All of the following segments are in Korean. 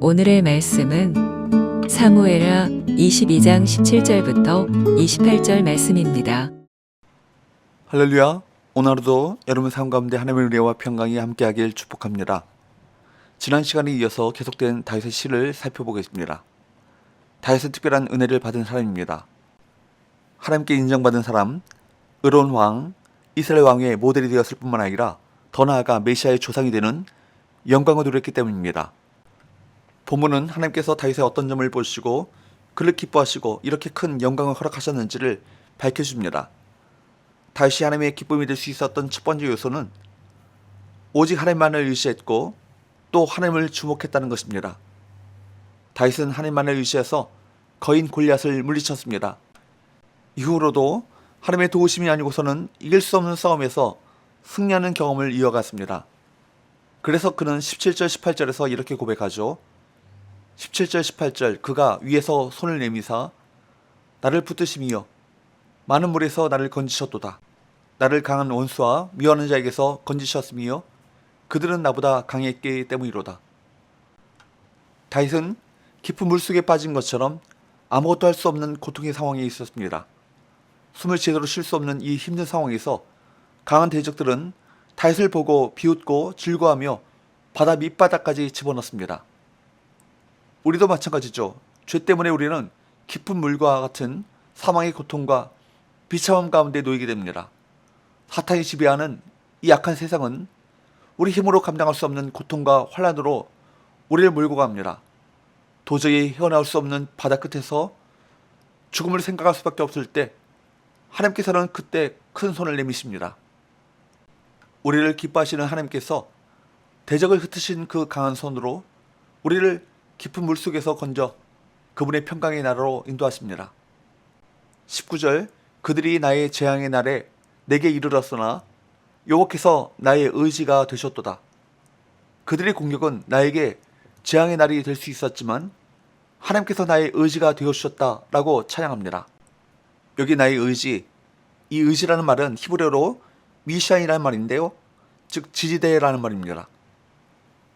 오늘의 말씀은 사무엘하 22장 17절부터 28절 말씀입니다. 할렐루야. 오늘 하루도 여러분 삶 가운데 하나님의 은혜와 평강이 함께하길 축복합니다. 지난 시간에 이어서 계속된 다윗의 시를 살펴보겠습니다. 다윗은 특별한 은혜를 받은 사람입니다. 하나님께 인정받은 사람, 의로운 왕, 이스라엘 왕의 모델이 되었을 뿐만 아니라 더 나아가 메시아의 조상이 되는 영광을 누렸기 때문입니다. 본문은 하나님께서 다윗의 어떤 점을 보시고 그를 기뻐하시고 이렇게 큰 영광을 허락하셨는지를 밝혀줍니다. 다윗이 하나님의 기쁨이 될 수 있었던 첫 번째 요소는 오직 하나님만을 의지했고 또 하나님을 주목했다는 것입니다. 다윗은 하나님만을 의지해서 거인 골리앗을 물리쳤습니다. 이후로도 하나님의 도우심이 아니고서는 이길 수 없는 싸움에서 승리하는 경험을 이어갔습니다. 그래서 그는 17절 18절에서 이렇게 고백하죠. 17절 18절 그가 위에서 손을 내미사 나를 붙드심이여 많은 물에서 나를 건지셨도다. 나를 강한 원수와 미워하는 자에게서 건지셨으며 그들은 나보다 강했기 때문이로다. 다윗은 깊은 물속에 빠진 것처럼 아무것도 할 수 없는 고통의 상황에 있었습니다. 숨을 제대로 쉴 수 없는 이 힘든 상황에서 강한 대적들은 다윗을 보고 비웃고 즐거워하며 바다 밑바닥까지 집어넣습니다. 우리도 마찬가지죠. 죄 때문에 우리는 깊은 물과 같은 사망의 고통과 비참함 가운데 놓이게 됩니다. 사탄이 지배하는 이 약한 세상은 우리 힘으로 감당할 수 없는 고통과 환란으로 우리를 몰고 갑니다. 도저히 헤어나올 수 없는 바다 끝에서 죽음을 생각할 수밖에 없을 때 하나님께서는 그때 큰 손을 내미십니다. 우리를 기뻐하시는 하나님께서 대적을 흩으신 그 강한 손으로 우리를 깊은 물속에서 건져 그분의 평강의 나라로 인도하십니다. 19절 그들이 나의 재앙의 날에 내게 이르렀으나 여호와께서 나의 의지가 되셨도다. 그들의 공격은 나에게 재앙의 날이 될 수 있었지만 하나님께서 나의 의지가 되어 주셨다라고 찬양합니다. 여기 나의 의지, 이 의지라는 말은 히브리어로 미샤이라는 말인데요. 즉 지지대라는 말입니다.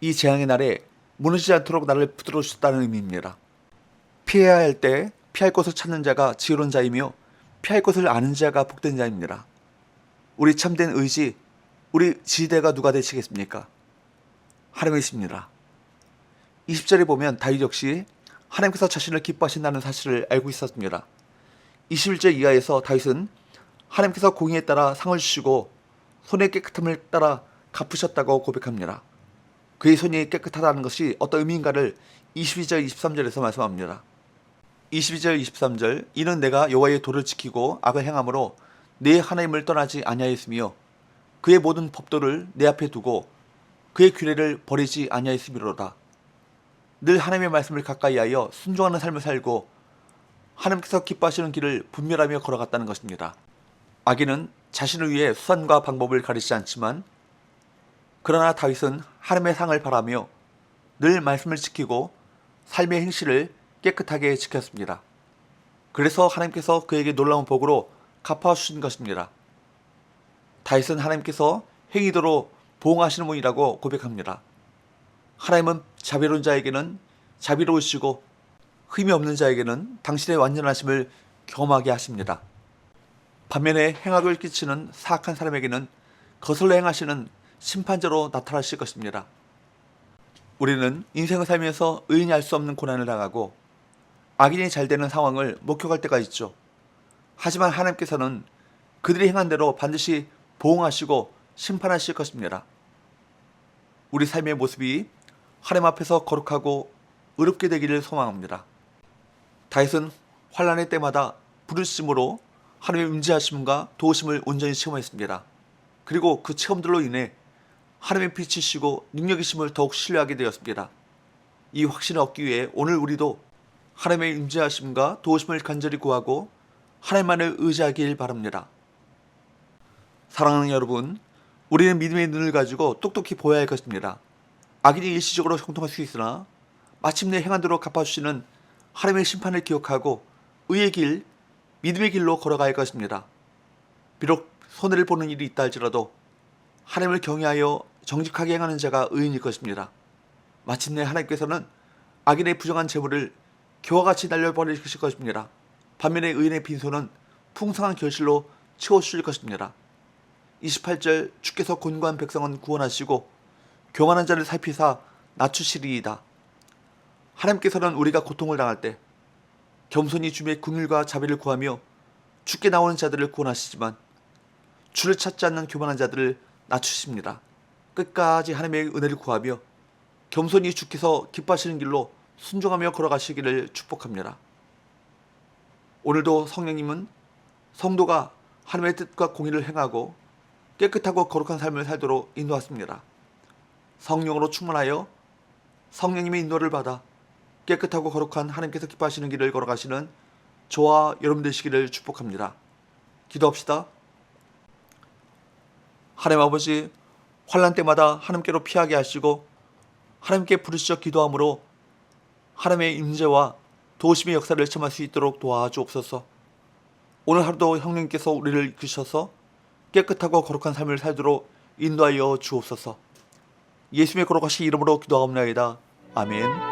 이 재앙의 날에 무너지지 않도록 나를 붙들어 주셨다는 의미입니다. 피해야 할 때 피할 곳을 찾는 자가 지혜로운 자이며 피할 곳을 아는 자가 복된 자입니다. 우리 참된 의지, 우리 지대가 누가 되시겠습니까? 하나님이십니다. 20절에 보면 다윗 역시 하나님께서 자신을 기뻐하신다는 사실을 알고 있었습니다. 21절 이하에서 다윗은 하나님께서 공의에 따라 상을 주시고 손의 깨끗함을 따라 갚으셨다고 고백합니다. 그의 손이 깨끗하다는 것이 어떤 의미인가를 22절 23절에서 말씀합니다. 22절 23절 이는 내가 여호와의 도를 지키고 악을 행함으로 내 하나님을 떠나지 아니하였으며 그의 모든 법도를 내 앞에 두고 그의 규례를 버리지 아니하였음이로다. 늘 하나님의 말씀을 가까이하여 순종하는 삶을 살고 하나님께서 기뻐하시는 길을 분별하며 걸어갔다는 것입니다. 아기는 자신을 위해 수단과 방법을 가리지 않지만 그러나 다윗은 하나님의 상을 바라며 늘 말씀을 지키고 삶의 행실을 깨끗하게 지켰습니다. 그래서 하나님께서 그에게 놀라운 복으로 갚아 주신 것입니다. 다윗은 하나님께서 행위도로 보응하시는 분이라고 고백합니다. 하나님은 자비로운 자에게는 자비로우시고 흠이 없는 자에게는 당신의 완전하심을 경험하게 하십니다. 반면에 행악을 끼치는 사악한 사람에게는 거슬러 행하시는 심판자로 나타나실 것입니다. 우리는 인생을 살면서 의인이 알 수 없는 고난을 당하고 악인이 잘 되는 상황을 목격할 때가 있죠. 하지만 하나님께서는 그들이 행한 대로 반드시 보응하시고 심판하실 것입니다. 우리 삶의 모습이 하나님 앞에서 거룩하고 의롭게 되기를 소망합니다. 다윗은 환란의 때마다 부르심으로 하나님의 임재하심과 도우심을 온전히 체험했습니다. 그리고 그 체험들로 인해 하나님의 빛이시고 능력이심을 더욱 신뢰하게 되었습니다. 이 확신을 얻기 위해 오늘 우리도 하나님의 임재하심과 도우심을 간절히 구하고 하나님만을 의지하길 바랍니다. 사랑하는 여러분, 우리는 믿음의 눈을 가지고 똑똑히 보아야 할 것입니다. 악인이 일시적으로 형통할 수 있으나 마침내 행한 대로 갚아주시는 하나님의 심판을 기억하고 의의 길, 믿음의 길로 할 것입니다. 비록 손해를 보는 일이 있다 할지라도 하나님을 경외하여 정직하게 행하는 자가 의인일 것입니다. 마침내 하나님께서는 악인의 부정한 재물을 겨와 같이 날려버리실 것입니다. 반면에 의인의 빈손은 풍성한 결실로 채워주실 것입니다. 28절 주께서 곤고한 백성은 구원하시고 교만한 자를 살피사 낮추시리이다. 하나님께서는 우리가 고통을 당할 때 겸손히 주의 긍휼과 자비를 구하며 죽게 나오는 자들을 구원하시지만 주를 찾지 않는 교만한 자들을 낮추십니다. 끝까지 하나님의 은혜를 구하며 겸손히 주께서 기뻐하시는 길로 순종하며 걸어가시기를 축복합니다. 오늘도 성령님은 성도가 하나님의 뜻과 공의를 행하고 깨끗하고 거룩한 삶을 살도록 인도하십니다. 성령으로 충만하여 성령님의 인도를 받아 깨끗하고 거룩한 하나님께서 기뻐하시는 길을 걸어가시는 저와 여러분 되시기를 축복합니다. 기도합시다. 하나님 아버지 환란 때마다 하나님께로 피하게 하시고 하나님께 부르시어 기도함으로 하나님의 임재와 도우심의 역사를 체험할 수 있도록 도와주옵소서. 오늘 하루도 형님께서 우리를 이끄셔서 깨끗하고 거룩한 삶을 살도록 인도하여 주옵소서. 예수님의 거룩하신 이름으로 기도하옵나이다. 아멘.